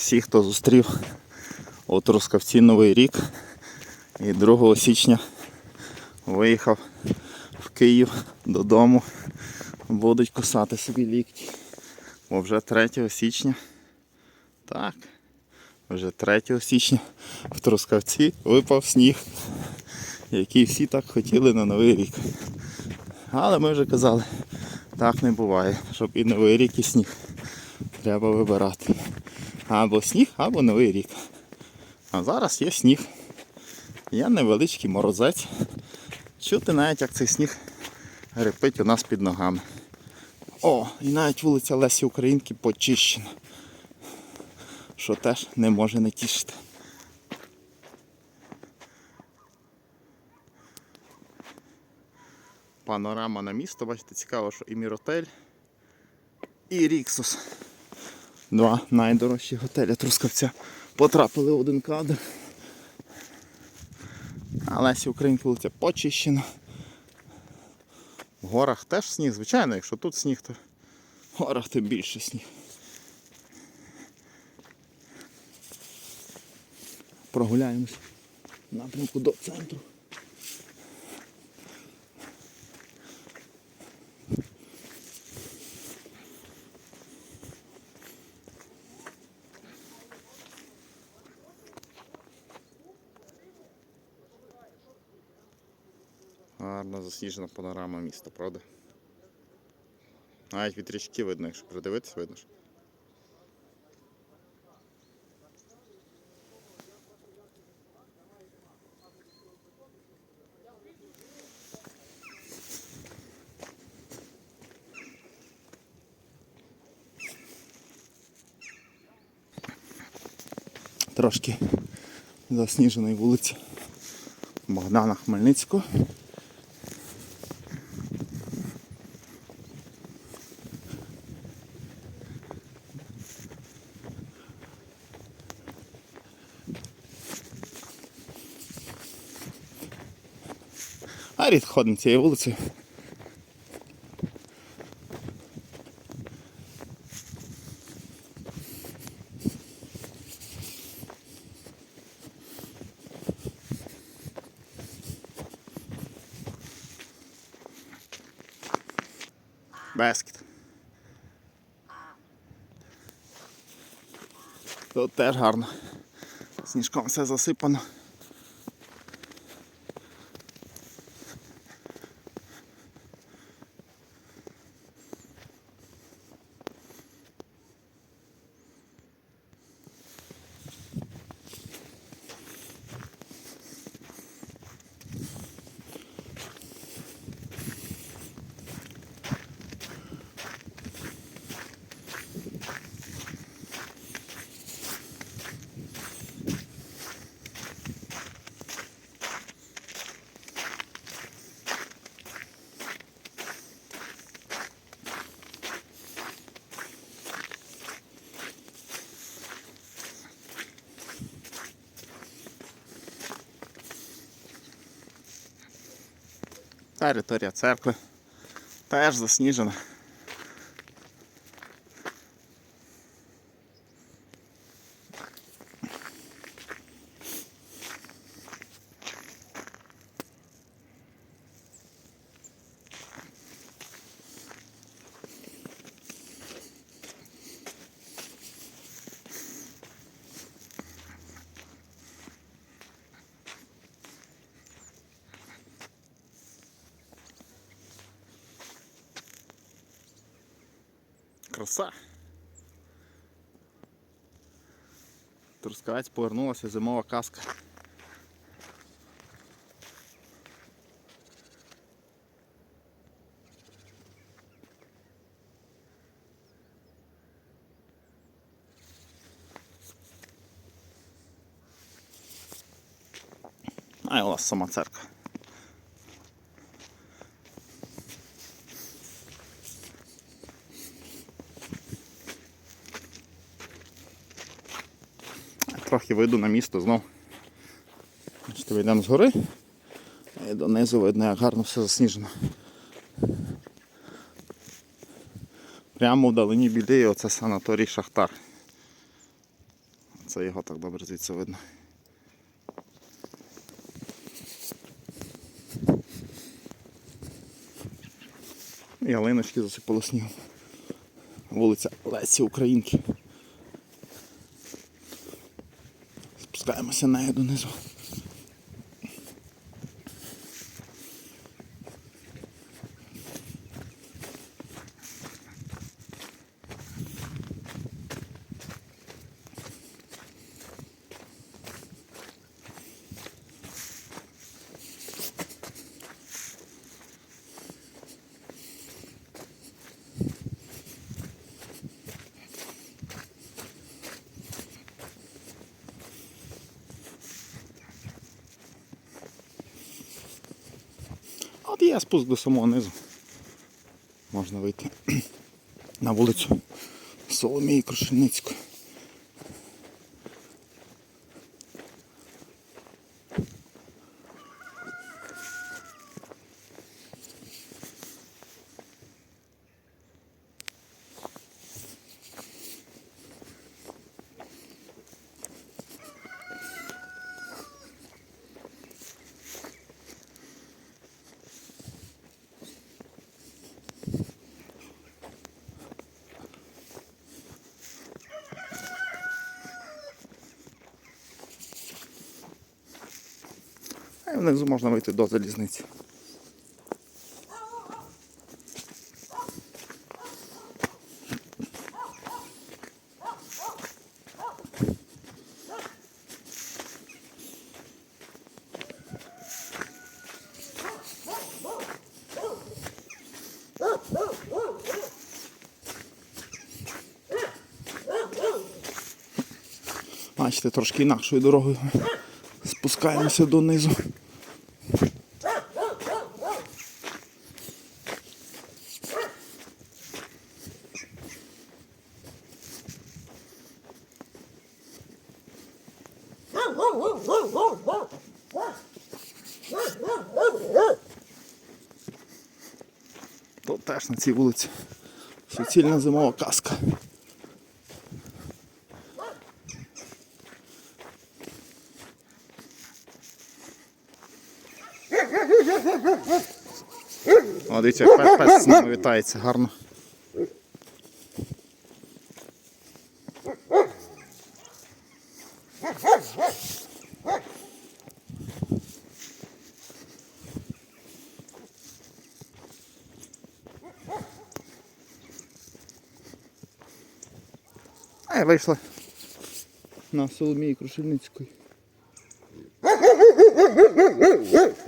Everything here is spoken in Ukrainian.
всіх, хто зустрів у Трускавці Новий рік і 2 січня виїхав в Київ додому. Будуть кусати собі лікті. Бо вже 3 січня. Так. Вже 3 січня в Трускавці випав сніг, який всі так хотіли на Новий рік. Але ми вже казали, так не буває, щоб і Новий рік, і сніг. Треба вибирати. Або сніг, або Новий рік. А зараз є сніг. Є невеличкий морозець. Чути навіть, як цей сніг репить у нас під ногами. О, і навіть вулиця Лесі Українки почищена. Що теж не може не тішити. Панорама на місто, бачите, цікаво, що і Міротель, і Ріксус. Два найдорожчі готелі Трускавця потрапили в один кадр. Лесі Українки вулиця почищена. В горах теж сніг, звичайно, якщо тут сніг, то в горах тим більше сніг. Прогуляємось в напрямку до центру. Гарна засніжена панорама міста, правда? Навіть від видно, якщо придивитись, видно. ж. Трошки засніженої вулиці Богдана Хмельницького. А рід ходимо цією вулицею. Бескіт. Тут теж гарно. Сніжком все засипано. Територія церкви теж засніжена. Краса. Трускавець повернулася зимова казка. А і у вас сама церква. Трохи вийду на місто знов. Бачите, вийдемо згори. І донизу видно, як гарно все засніжено. Прямо вдалині біди оце санаторій Шахтар. Це його так добре звідси видно. Ялиночки засипало снігом. Вулиця Лесі Українки. Спускаємося нею донизу. Є спуск до самого низу. Можна вийти на вулицю Соломії Крушельницької. Внизу можна вийти до залізниці. Бачите, трошки інакшою дорогою спускаємося донизу. Тут теж на цій вулиці суцільна зимова казка. О, дивіться, пес з нами вітається гарно. А я вийшла на Соломії Крушельницької.